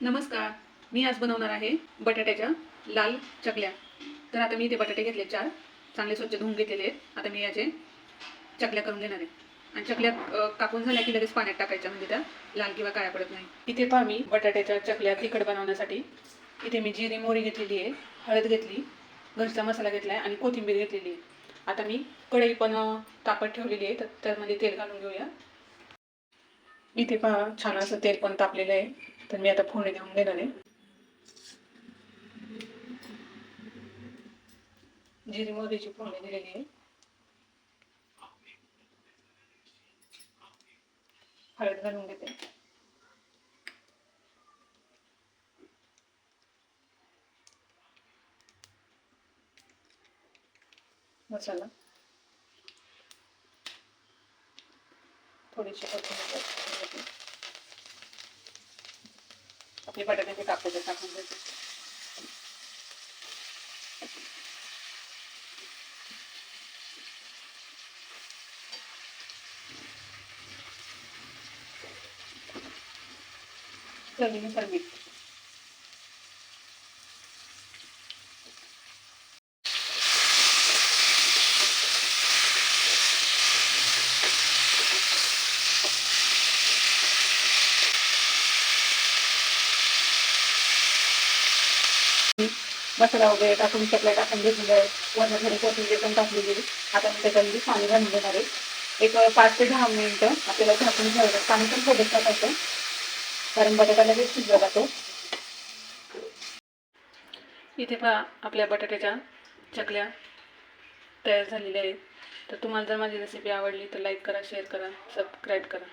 नमस्कार मी आज बनवणार आहे बटाट्याच्या लाल चकल्या. तर आता मी इथे बटाटे घेतले चार. चांगले स्वच्छ धुवून घेतलेले आहेत. आता मी याचे चकल्या करून घेणार आहे. आणि चकल्या कापून झाल्या की लगेच पाण्यात टाकायच्या म्हणजे त्या लाल किंवा काळ्या पडत नाही. इथे पहा मी बटाट्याच्या चकल्या तिखट बनवण्यासाठी. इथे मी जिरी मोहरी घेतलेली आहे हळद घेतली घरचा मसाला घेतला आहे आणि कोथिंबीर घेतलेली आहे. आता मी कढई पण तापत ठेवलेली आहे तर त्यामध्ये तेल घालून घेऊया. इथे पहा छान असं तेल पण तापलेलं आहे. तर मी आता फोडणी देऊन घेणार आहे. जिरी मोहरीची फोडणी दिलेली आहे. हळद घालून घेते मसाला. थोडीशी कोथिंबीर आपले बटाट्याचे कापले टाकून देते. चवीनुसार मीठ. मसाला वगैरे टाकून चकल्या टाकून घेतलेल्या आहेत. वरनं थोडी कोथिंबीर पण टाकली गेली आता मी त्याच्यामध्ये पाणी घालून देणार आहे. एक पाच ते दहा मिनिटं आपल्याला झाकून ठेवायचं पाणी पण थोडं टाकायचं कारण बटाटा लगेच शिजला जातो. इथे पहा आपल्या बटाट्याच्या चकल्या तयार झालेल्या आहेत. तर तुम्हाला जर माझी रेसिपी आवडली तर लाईक करा शेअर करा सबस्क्राईब करा.